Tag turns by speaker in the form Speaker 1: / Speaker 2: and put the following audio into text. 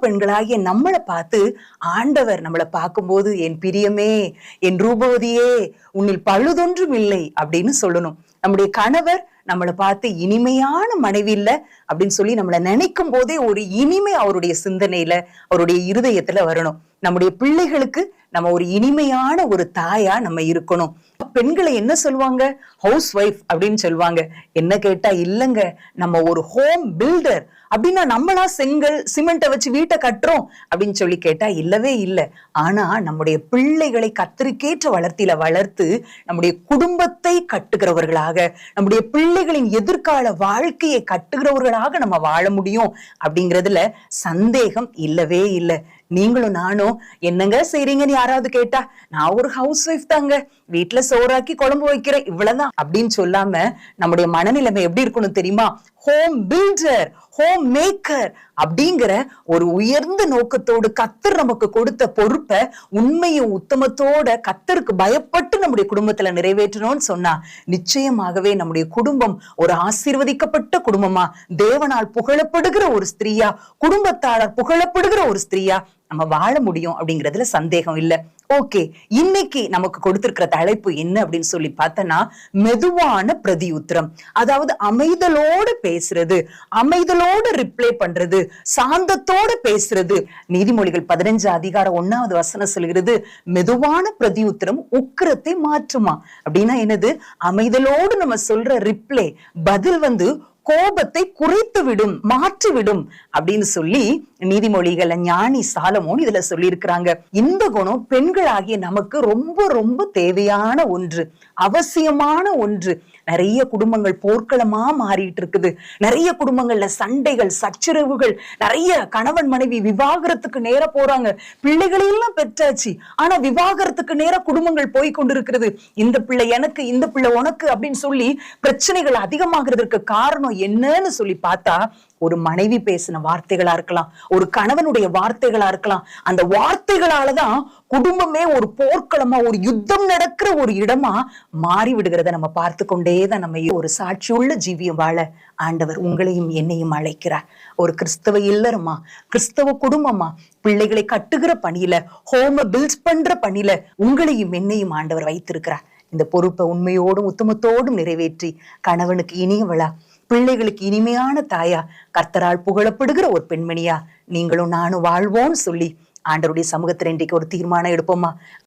Speaker 1: பெண்களாகிய நம்மளை பார்த்து ஆண்டவர் நம்மளை பார்க்கும்போது என் பிரியமே என் ரூபவதியே உன்னில் பழுதொன்றும் இல்லை அப்படின்னு சொல்லணும். நம்முடைய கணவர் நம்மளை பார்த்து இனிமையான மனைவி இல்ல அப்படின்னு சொல்லி நம்மளை நினைக்கும் போதே ஒரு இனிமை அவருடைய சிந்தனையில அவருடைய இருதயத்துல வரணும். நம்முடைய பிள்ளைகளுக்கு நம்ம ஒரு இனிமையான ஒரு தாயா நம்ம இருக்கணும். பெண்களை என்ன சொல்லுவாங்க? ஹவுஸ் ஒய்ஃப் அப்படின்னு சொல்லுவாங்க. என்ன கேட்டா இல்லங்க. நம்ம ஒரு ஹோம் பில்டர் அப்படின்னா நம்மளா செங்கல் சிமெண்ட்டை வச்சு வீட்டை கட்டுறோம் அப்படின்னு சொல்லி கேட்டா இல்லவே இல்லை. ஆனா நம்முடைய பிள்ளைகளை கத்திரிக்கேற்ற வளர்த்தியில வளர்த்து நம்முடைய குடும்பத்தை கட்டுகிறவர்களாக நம்முடைய பிள்ளைகளின் எதிர்கால வாழ்க்கையை கட்டுகிறவர்களாக நம்ம வாழ முடியும் அப்படிங்கிறதுல சந்தேகம் இல்லவே இல்லை. நீங்களும் நானும் என்னங்க செய்றீங்கன்னு யாராவது கேட்டா? நான் ஒரு ஹவுஸ் ஒய்ஃப் தாங்க. வீட்டுல சோறாக்கி குழம்பு வைக்கிறேன் இவ்வளவுதான். அப்படின்னு சொல்லாம நம்முடைய மனநிலைமை எப்படி இருக்கணும் தெரியுமா? ஹோம் பில்டர் ஹோம் மேக்கர் அப்படிங்கிற ஒரு உயர்ந்த நோக்கத்தோடு கத்தர் நமக்கு கொடுத்த பொறுப்பை உண்மையும் உத்தமத்தோட கத்தருக்கு பயப்பட்டு நம்முடைய குடும்பத்துல நிறைவேற்றணும்னு சொன்னா நிச்சயமாகவே நம்முடைய குடும்பம் ஒரு ஆசீர்வதிக்கப்பட்ட குடும்பமா? தேவனால் புகழப்படுகிற ஒரு ஸ்திரீயா? குடும்பத்தாளர் புகழப்படுகிற ஒரு ஸ்திரீயா? நம்ம வாழ முடியும் அப்படிங்கிறதுல சந்தேகம் இல்ல. ஓகே இன்னைக்கு நமக்கு கொடுத்திருக்கிற தலைப்பு என்ன அப்படின்னு சொல்லி பார்த்தனா மெதுவான பிரதியுத்திரம். அதாவது அமைதலோடு பேசுறது அமைதலோடு ரிப்ளை பண்றது சாந்தத்தோடு பேசுறது. நீதிமொழிகள் பதினஞ்சு அதிகாரம் ஒன்னாவது வசனம் சொல்கிறது மெதுவான பிரதியுத்திரம் உக்கிரத்தை மாற்றுமா? அப்படின்னா என்னது? அமைதலோடு நம்ம சொல்ற ரிப்ளை பதில் வந்து கோபத்தை குறைத்து விடும் மாற்றி விடும் அப்படின்னு சொல்லி நீதிமொழிகள ஞானி சாலமோன் இதுல சொல்லியிருக்கிறாங்க. இந்த குணம் பெண்களாகிய நமக்கு ரொம்ப ரொம்ப தேவையான ஒன்று அவசியமான ஒன்று. நிறைய குடும்பங்கள் போர்க்களமா மாறிட்டு இருக்குது நிறைய குடும்பங்கள்ல சண்டைகள் சச்சரவுகள் நிறைய கணவன் மனைவி விவாகரத்துக்கு நேர போறாங்க. பிள்ளைகளையெல்லாம் பெற்றாச்சு. ஆனா விவாகரத்துக்கு நேர குடும்பங்கள் போய் கொண்டிருக்கிறது. இந்த பிள்ளை எனக்கு இந்த பிள்ளை உனக்கு அப்படின்னு சொல்லி பிரச்சனைகள் அதிகமாகிறதுக்கு காரணம் என்னன்னு சொல்லி பார்த்தா ஒரு மனைவி பேசின வார்த்தைகளா இருக்கலாம் ஒரு கணவனுடைய வார்த்தைகளா இருக்கலாம். அந்த வார்த்தைகளாலதான் குடும்பமே ஒரு போர்க்களமா ஒரு யுத்தம் நடக்கிற ஒரு இடமா மாறி விடுகிறத நம்ம பார்த்து கொண்டே தான் நம்ம ஒரு சாட்சியுள்ள ஜீவியம் வாழ ஆண்டவர் உங்களையும் என்னையும் அழைக்கிறார். ஒரு கிறிஸ்தவ இல்லறமா கிறிஸ்தவ குடும்பமா பிள்ளைகளை கட்டுகிற பணியில ஹோம பில்ஸ் பண்ற பணியில உங்களையும் என்னையும் ஆண்டவர் வைத்திருக்கிறார். இந்த பொறுப்பை உண்மையோடும் உத்தமத்தோடும் நிறைவேற்றி கணவனுக்கு இனியவளா பிள்ளைகளுக்கு இனிமையான தாயா கர்த்தரால் புகழப்படுகிற ஒரு பெண்மணியா நீங்களும் நானும் வாழ்வோன்னு சொல்லி ஆண்டருடைய சமூகத்தில் இன்றைக்கு ஒரு தீர்மானம் எடுப்போமா?